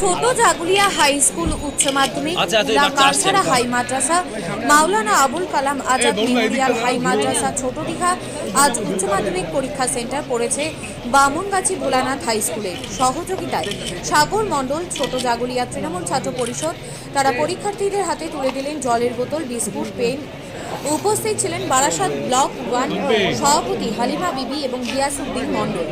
ছোট Jagulia high school উচ্চ মাধ্যমিক আচ্ছা, আচ্ছা, high Madrasa Maulana Abul Kalam Azad memorial high Madrasa ছোট দীঘা আজ উচ্চ মাধ্যমিক পরীক্ষা সেন্টার পড়েছে বামুনগাছি ভোলানাথ হাই স্কুলে। সহযোগিতায় সাগর মণ্ডল ছোট জাগুলিয়া তৃণমূল ছাত্র পরিষদ তারা পরীক্ষার্থীদের হাতে তুলে দিলেন জলের বোতল বিস্কুট পেন। উপস্থিত ছিলেন বারাসাত ব্লক ওয়ান সভাপতি হালিমা বিবি এবং গিয়াসউদ্দিন মণ্ডল।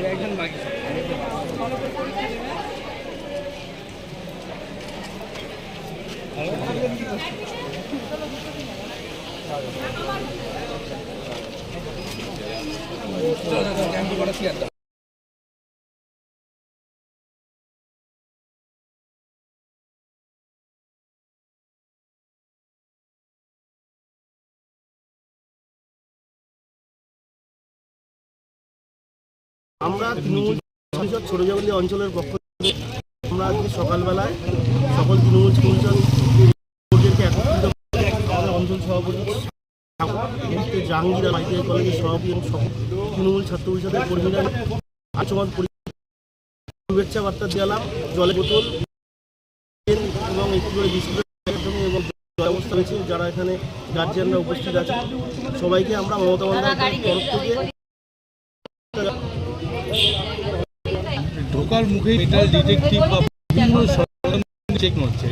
আমরা তৃণমূল পরিষদ ছোট জাগলি অঞ্চলের পক্ষ থেকে আমরা আজকে সকালবেলায় সকল তৃণমূল বোর্ডেরকে একত্রিত অঞ্চল সভাপতি এমনিতে জাহাঙ্গীর আইটিআই কলেজের সভাপতি এবং সকল তৃণমূল ছাত্র পরিষদের কর্মীরা আচমন শুভেচ্ছা বার্তা দিলাম জলের বোতল এবং একটু করে বিস্কুটের এবং ব্যবস্থা রয়েছে, যারা এখানে গার্জিয়ানরা উপস্থিত আছে। সবাইকে আমরা মমতা বন্দ্যোপাধ্যায়ের তরফ থেকে ঢোকার মুখে ডিটেকটিভ বা চেক হচ্ছে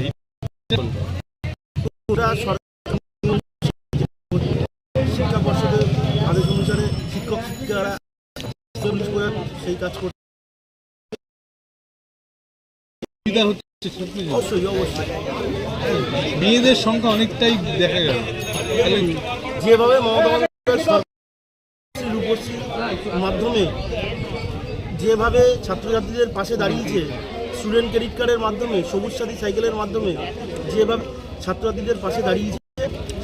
শিক্ষা পর্ষদের আদেশ অনুসারে শিক্ষক শিক্ষিকারা চল্লিশ করে সেই কাজ। অবশ্যই অবশ্যই। মেয়েদের সংখ্যা অনেকটাই দেখা গেল। যেভাবে মমতা মাধ্যমে যেভাবে ছাত্রছাত্রীদের পাশে দাঁড়িয়েছে স্টুডেন্ট ক্রেডিট কার্ডের মাধ্যমে সবুজ সাথী সাইকেলের মাধ্যমে যেভাবে ছাত্রছাত্রীদের পাশে দাঁড়িয়েছে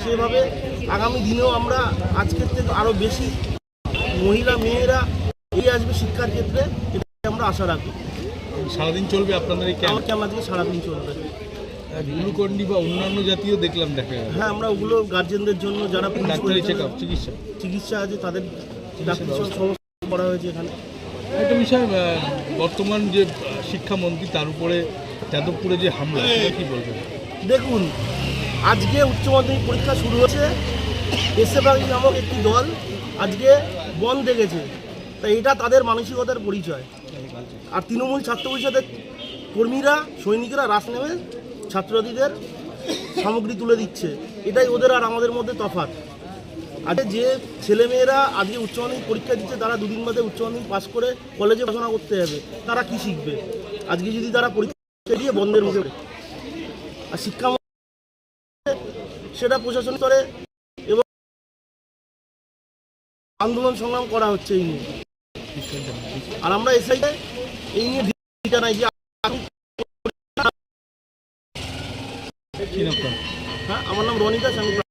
সেভাবে আগামী দিনেও আমরা আজকের থেকে আরও বেশি মহিলা মেয়েরা এগিয়ে আসবে শিক্ষার ক্ষেত্রে এটাই আমরা আশা রাখি সারাদিন চলবে আপনাদের এই আমার ক্যাম্প থেকে সারাদিন চলবে। গ্লুকন্ডি বা অন্যান্য জাতীয় দেখলাম দেখা হ্যাঁ আমরা ওগুলো গার্জেনদের জন্য যারা ডাক্তারি চেক আপ চিকিৎসা। চিকিৎসা আছে তাদের ডাক্তার সমস্ত করা হয়েছে এখানে। একটা বিষয় বর্তমান যে শিক্ষামন্ত্রী তার উপরে যাদবপুরে যে হামলা কি বলবেন? দেখুন, আজকে উচ্চ মাধ্যমিক পরীক্ষা শুরু হয়েছে। এসএফআই নামক একটি দল আজকে বন্ধ দেখেছে তাই এটা তাদের মানসিকতার পরিচয়। আর তৃণমূল ছাত্র পরিষদের কর্মীরা, সৈনিকরা রাস নেমে ছাত্রছাত্রীদের সামগ্রী তুলে দিচ্ছে। এটাই ওদের আর আমাদের মধ্যে তফাৎ। আজকে যে ছেলেমেয়েরা আজকে উচ্চ মাধ্যমিক পরীক্ষা দিচ্ছে, তারা দুদিন বাদে উচ্চ মাধ্যমিক পাস করে কলেজে পড়াশোনা করতে যাবে। তারা কি শিখবে? আজকে যদি তারা পরীক্ষা দিয়ে বন্ধের মুখে। আর শিক্ষা সেটা প্রশাসন করে এবং আন্দোলন সংগ্রাম করা হচ্ছে এই নিয়ে আর আমরা এসে এই নিয়ে ভীতিটা নাই যে? হ্যাঁ আমার নাম রনি দাস আমি ব্লক।